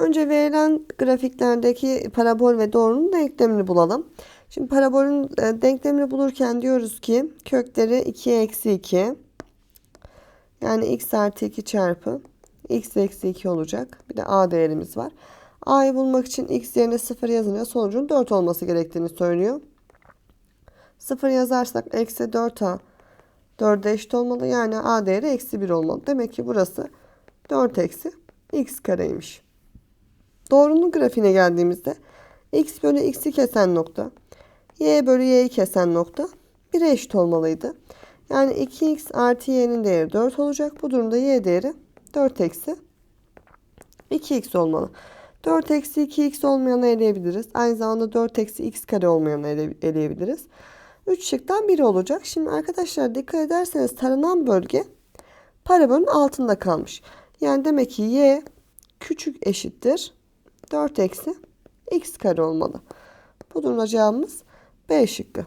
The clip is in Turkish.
Önce verilen grafiklerdeki parabol ve doğrunun denklemini bulalım. Şimdi parabolün e, denklemini bulurken diyoruz ki kökleri 2'ye eksi 2. Yani x artı 2 çarpı x eksi 2 olacak. Bir de a değerimiz var. a'yı bulmak için x yerine 0 yazınca sonucun 4 olması gerektiğini söylüyor. 0 yazarsak eksi 4a 4'e eşit olmalı. Yani a değeri eksi 1 olmalı. Demek ki burası 4 eksi x kareymiş. Doğrunun grafiğine geldiğimizde x bölü x'i kesen nokta y bölü y'yi kesen nokta 1'e eşit olmalıydı. Yani 2x artı y'nin değeri 4 olacak. Bu durumda y değeri 4 eksi 2x olmalı. 4 eksi 2x olmayanı eleyebiliriz. Aynı zamanda 4 eksi x kare olmayanı ele, eleyebiliriz. 3 şıktan biri olacak. Şimdi arkadaşlar dikkat ederseniz taranan bölge parabolün altında kalmış. Yani demek ki y küçük eşittir 4 eksi x kare olmalı. Bu durumda cevabımız B şıkkı.